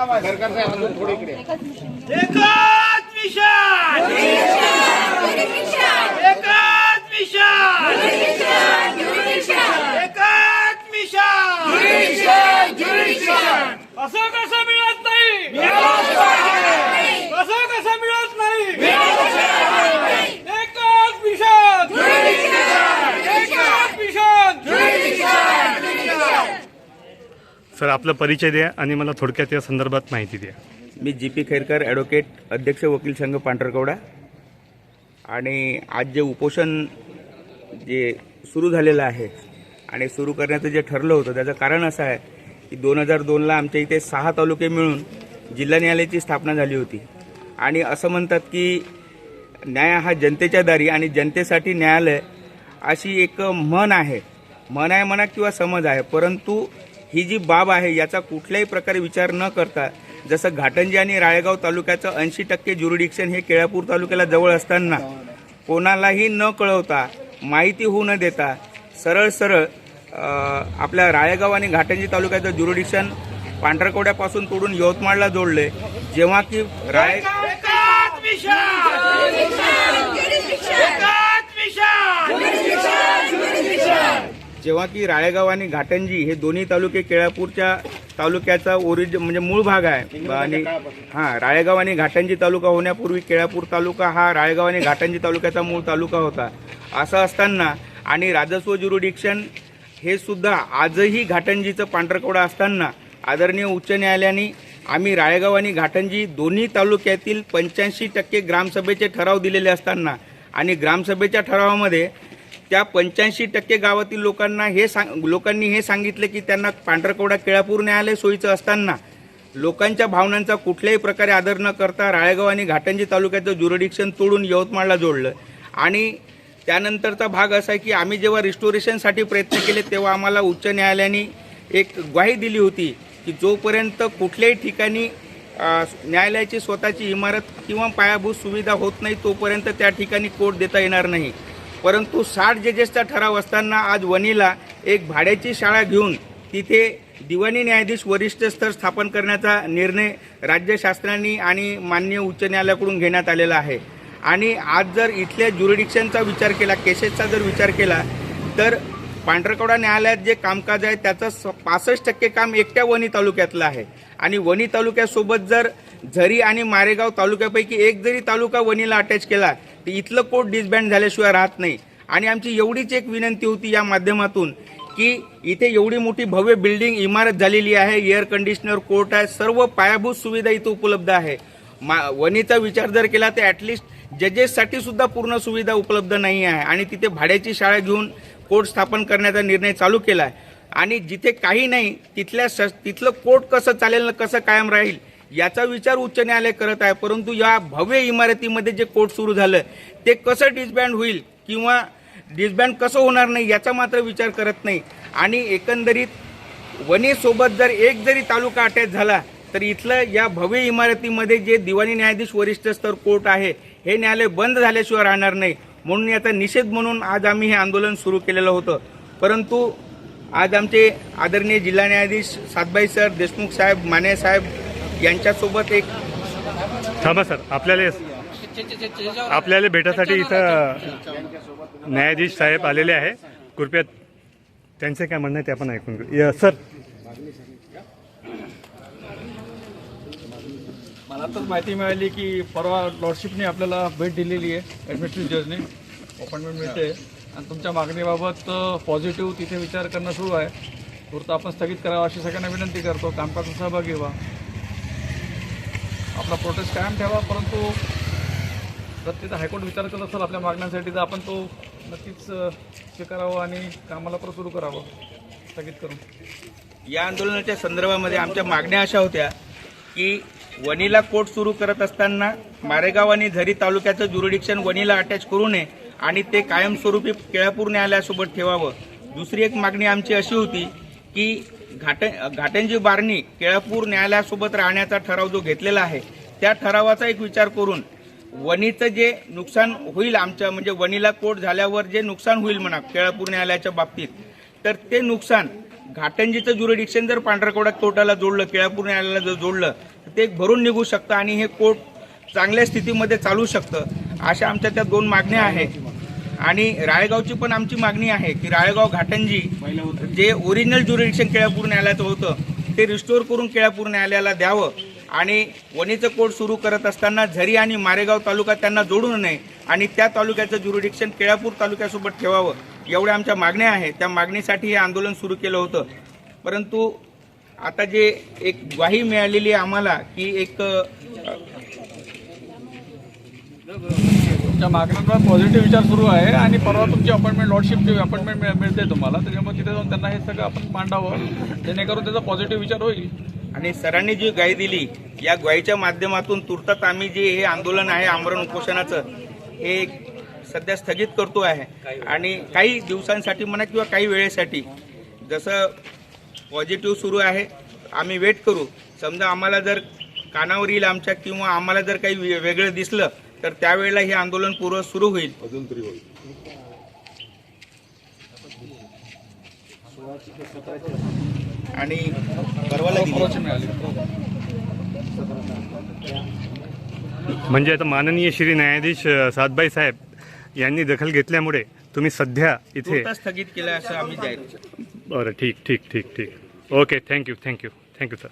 एकच इकडे एकच मिशन एकच मिशन असं कसं मिळत नाही असं कसं मिळत नाही एकच मिशन एकच मिशन सर आपला परिचय द्या आणि मला थोडक्यात या संदर्भात माहिती द्या. मी जी पी खैरकर ॲडव्होकेट अध्यक्ष वकील संघ पांढरकवडा. आणि आज जे उपोषण जे सुरू झालेलं आहे आणि सुरू करण्याचं जे ठरलं होतं त्याचं कारण असं आहे की दोन हजार दोनला आमच्या इथे सहा तालुके मिळून जिल्हा न्यायालयाची स्थापना झाली होती. आणि असं म्हणतात की न्याय हा जनतेच्या दारी आणि जनतेसाठी न्यायालय अशी एक म्हण आहे. म्हण आहे म्हणा किंवा समज आहे परंतु ही जी बाब आहे याचा कुठल्याही प्रकारे विचार न करता जसं घाटंजी आणि राळेगाव तालुक्याचं ऐंशी टक्के ज्युरिडिक्शन हे केळापूर तालुक्याला जवळ असताना कोणालाही न कळवता माहिती होऊ न देता सरळ सरळ आपल्या राळेगाव आणि घाटंजी तालुक्याचं ज्युरिडिक्शन पांढरकवड्यापासून तोडून यवतमाळला जोडले. जेव्हा की राळे जेव्हा की राळेगाव आणि घाटंजी हे दोन्ही तालुके केळापूरच्या तालुक्याचा ओरिज म्हणजे मूळ भाग आहे. आणि हा राळेगाव आणि घाटंजी तालुका होण्यापूर्वी केळापूर तालुका हा राळेगाव आणि घाटंजी तालुक्याचा मूळ तालुका होता. असं असताना आणि राजस्व ज्युरिडिक्शन हे सुद्धा आजही घाटंजीचं पांढरकवडा असताना आदरणीय उच्च न्यायालयाने आम्ही राळेगाव आणि घाटंजी दोन्ही तालुक्यातील पंच्याऐंशी टक्के ग्रामसभेचे ठराव दिलेले असताना आणि ग्रामसभेच्या ठरावामध्ये त्या पंच्याऐंशी टक्के गावातील लोकांना हे सांग लोकांनी हे सांगितले की त्यांना पांढरकवडा केळापूर न्यायालय सोयीचं असताना लोकांच्या भावनांचा कुठल्याही प्रकारे आदर न करता राळेगाव आणि घाटंजी तालुक्याचं ज्युरिडिक्शन तोडून यवतमाळला जोडलं. आणि त्यानंतरचा भाग असा आहे की आम्ही जेव्हा रिस्टोरेशनसाठी प्रयत्न केले तेव्हा आम्हाला उच्च न्यायालयाने एक ग्वाही दिली होती की जोपर्यंत कुठल्याही ठिकाणी न्यायालयाची स्वतःची इमारत किंवा पायाभूत सुविधा होत नाही तोपर्यंत त्या ठिकाणी कोर्ट देता येणार नाही. परंतु साठ जजेसचा ठराव असताना आज वणीला एक भाड्याची शाळा घेऊन तिथे दिवाणी न्यायाधीश वरिष्ठ स्तर स्थापन करण्याचा निर्णय राज्य शासनाने आणि मान्य उच्च न्यायालयाकडून घेण्यात आलेला आहे. आणि आज जर इथल्या ज्युरिडिक्शनचा विचार केला केसेसचा जर विचार केला तर पांढरकवडा न्यायालयात जे कामकाज आहे त्याचं पासष्ट टक्के काम एकट्या वणी तालुक्यातलं आहे. आणि वणी तालुक्यासोबत जर झरी आणि मारेगाव तालुक्यापैकी एक जरी तालुका वणीला अटॅच केला तर इथलं कोर्ट डिसबँड झाल्याशिवाय राहत नाही. आणि आमची एवढीच एक विनंती होती या माध्यमातून की इथे एवढी मोठी भव्य बिल्डिंग इमारत झालेली आहे एअर कंडिशनर कोर्ट आहे सर्व पायाभूत सुविधा इथं उपलब्ध आहे. मा वणीचा विचार जर केला तर ॲटलिस्ट जजेससाठी सुद्धा पूर्ण सुविधा उपलब्ध नाही आहे. आणि तिथे भाड्याची शाळा घेऊन कोर्ट स्थापन करण्याचा निर्णय चालू केला आहे आणि जिथे काही नाही तिथल्या स तिथलं कोर्ट कसं चालेल ना कसं कायम राहील याचा विचार उच्च न्यायालय करत आहे. परंतु या भव्य इमारतीमध्ये जे कोर्ट सुरू झालं ते कसं डिसबँड होईल किंवा डिसबँड कसं होणार नाही याचा मात्र विचार करत नाही. आणि एकंदरीत वनेसोबत जर एक जरी तालुका अटॅच झाला तर इथलं या भव्य इमारतीमध्ये जे दिवाणी न्यायाधीश वरिष्ठ स्तर कोर्ट आहे हे न्यायालय बंद झाल्याशिवाय राहणार नाही. म्हणून याचा निषेध म्हणून आज आम्ही हे आंदोलन सुरू केलेलं होतं. परंतु आज आमचे आदरणीय जिल्हा न्यायाधीश सातबाई सर देशमुख साहेब माने साहेब यांच्यासोबत एक थांबा सर आपल्याला आपल्याला भेटासाठी इथं न्यायाधीश साहेब आलेले आहे. कृपया त्यांचे काय म्हणणं आहे ते आपण ऐकून घेऊ. या, सर मला तर माहिती मिळाली की परवा लॉर्डशिपने आपल्याला भेट दिलेली आहे ॲडमिनिस्ट्रेटिव्ह जजने अपॉइंटमेंट मिळते. आणि तुमच्या मागणीबाबत पॉझिटिव्ह तिथे विचार करणं सुरू आहे. पुरतं आपण स्थगित करावं अशी सगळ्यांना विनंती करतो. कामकाजात सहभागी व्हा. आपला प्रोटेस्ट कायम ठेवा परंतु जर तिथं हायकोर्ट विचार करत असेल आपल्या मागण्यांसाठी तर आपण तो नक्कीच स्वीकारावं आणि कामाला परत सुरू करावं. स्थगित करून या आंदोलनाच्या संदर्भामध्ये आमच्या मागण्या अशा होत्या की वणीला कोर्ट सुरू करत असताना मारेगाव आणि झरी तालुक्याचं ज्युरिडिक्शन वणीला अटॅच करू नये आणि ते कायमस्वरूपी केळापूर न्यायालयासोबत ठेवावं. दुसरी एक मागणी आमची अशी होती की घाट घाटंजी बारणी केळापूर न्यायालयासोबत राहण्याचा ठराव जो घेतलेला आहे त्या ठरावाचा एक विचार करून वणीचं जे नुकसान होईल आमच्या म्हणजे वणीला कोर्ट झाल्यावर जे नुकसान होईल म्हणा केळापूर न्यायालयाच्या बाबतीत तर ते नुकसान घाटंजीचं ज्युरिडिक्शन जर पांढरकवडा कोर्टाला जोडलं केळापूर न्यायालयाला जर जोडलं तर ते भरून निघू शकतं आणि हे कोर्ट चांगल्या स्थितीमध्ये चालू शकतं अशा आमच्या त्या दोन मागण्या आहेत. आणि राळेगावची पण आमची मागणी आहे की राळेगाव घाटंजी जे ओरिजिनल ज्युरिडिक्शन केळापूर न्यायालयाचं होतं ते रिस्टोअर करून केळापूर न्यायालयाला द्यावं. आणि वणीचं कोर्ट सुरू करत असताना झरी आणि मारेगाव तालुका त्यांना जोडू नये आणि त्या तालुक्याचं ज्युरिडिक्शन केळापूर तालुक्यासोबत ठेवावं एवढ्या आमच्या मागण्या आहेत. त्या मागणीसाठी हे आंदोलन सुरू केलं होतं. परंतु आता जे एक ग्वाही मिळालेली आम्हाला की एक तुमच्या मागण्यांवर पॉझिटिव्ह विचार सुरू आहे आणि परवा तुमची अपॉइंटमेंट लॉर्डशिपची अपॉइंटमेंट मिळते तुम्हाला. त्याच्यामुळे तिथे जाऊन त्यांना हे सगळं आपण मांडावं. जेणेकरून त्याचा पॉझिटिव्ह विचार होईल. आणि सरांनी जी ग्वाही दिली या गायीच्या माध्यमातून तुर्तात आम्ही जे हे आंदोलन आहे आमरण उपोषणाचं हे सध्या स्थगित करतो आहे. आणि काही दिवसांसाठी म्हणा किंवा काही वेळेसाठी जसं पॉझिटिव्ह सुरू आहे आम्ही वेट करू. समजा आम्हाला जर कानावर येईल आमच्या किंवा आम्हाला जर काही वे- वेगळं दिसलं तर त्यावेळेला हे आंदोलन पूर्व सुरू होईल. आणि परवाला दिली. अप्रोच मिळाली म्हणजे आता माननीय श्री न्यायाधीश सातबाई साहेब यांनी दखल घेतल्यामुळे तुम्ही सध्या इथे स्थगित केलं असं आम्ही जाहीर बरं ठीक ठीक ठीक ठीक. Okay thank you thank you thank you sir